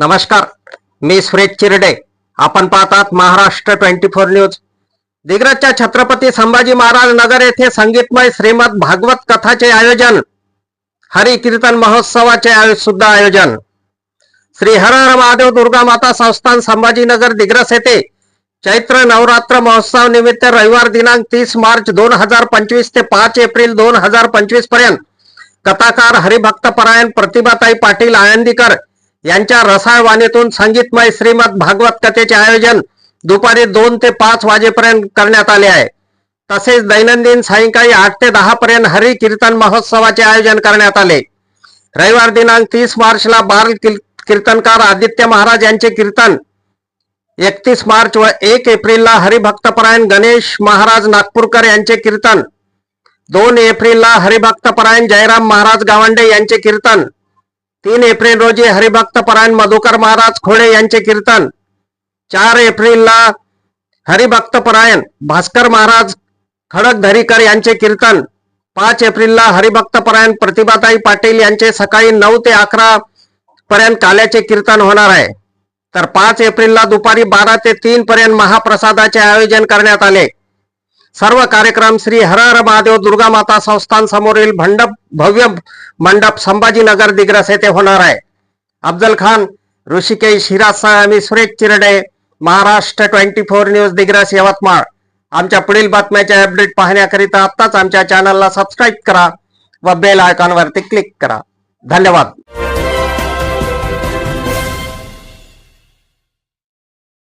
नमस्कार मी सुरेश चिरडे. आपण पाहतात महाराष्ट्र ट्वेंटी फोर न्यूज. दिग्रजच्या छत्रपती संभाजी महाराज नगर येथे संगीतमय श्रीमद भागवत कथाचे आयोजन हरी कीर्तन महोत्सवाचे सुद्धा आयोजन. श्री हर हर महादेव दुर्गा माता संस्थान संभाजीनगर दिग्रस येथे चैत्र नवरात्र महोत्सव निमित्त रविवार दिनांक तीस मार्च दोन हजार पंचवीस ते पाच एप्रिल दोन हजार पंचवीसपर्यंत कथाकार हरिभक्तपरायण प्रतिभाताई पाटील आळंदीकर यांच्या रसाळ वाणीतून संगीतमय श्रीमद भागवत कथेचे आयोजन दुपारी दोन ते पाच वाजेपर्यंत करण्यात आले आहे. तसेच दैनंदिन सायंकाळी आठ ते दहा पर्यंत हरी कीर्तन महोत्सवाचे आयोजन करण्यात आले. रविवार दिनांक तीस मार्चला बाल कीर्तनकार आदित्य महाराज यांचे कीर्तन एकतीस मार्च व एक एप्रिलला हरिभक्तपरायण गणेश महाराज नागपूरकर यांचे कीर्तन दोन एप्रिलला हरिभक्तपरायण जयराम महाराज गावंडे यांचे कीर्तन तीन एप्रिल रोजी हरिभक्तपरायण मधुकर महाराज खोडे यांचे कीर्तन. चार एप्रिलला हरिभक्तपरायण भास्कर महाराज खडकधरीकर यांचे कीर्तन. पाच एप्रिलला हरिभक्तपरायण प्रतिभाताई पाटील यांचे सकाळी नऊ ते अकरा पर्यंत काल्याचे कीर्तन होणार आहे. तर पाच एप्रिलला दुपारी बारा ते तीन पर्यंत महाप्रसादाचे आयोजन करण्यात आले. सर्व कार्यक्रम श्री हर महादेव दुर्गा माता संस्थान समोरील भंडप भव्य मंडप संभाजीनगर दिग्रस येथे होणार आहे. अफजल खान ऋषिकेश हिरासह आम्ही Suresh Chirde Maharashtra twenty four news Digras Yavatmal. आमच्या पुढील बातम्याचे अपडेट पाहण्याकरिता आत्ताच आमच्या चॅनलला सबस्क्राईब करा व बेल आयकॉनवरती क्लिक करा. धन्यवाद.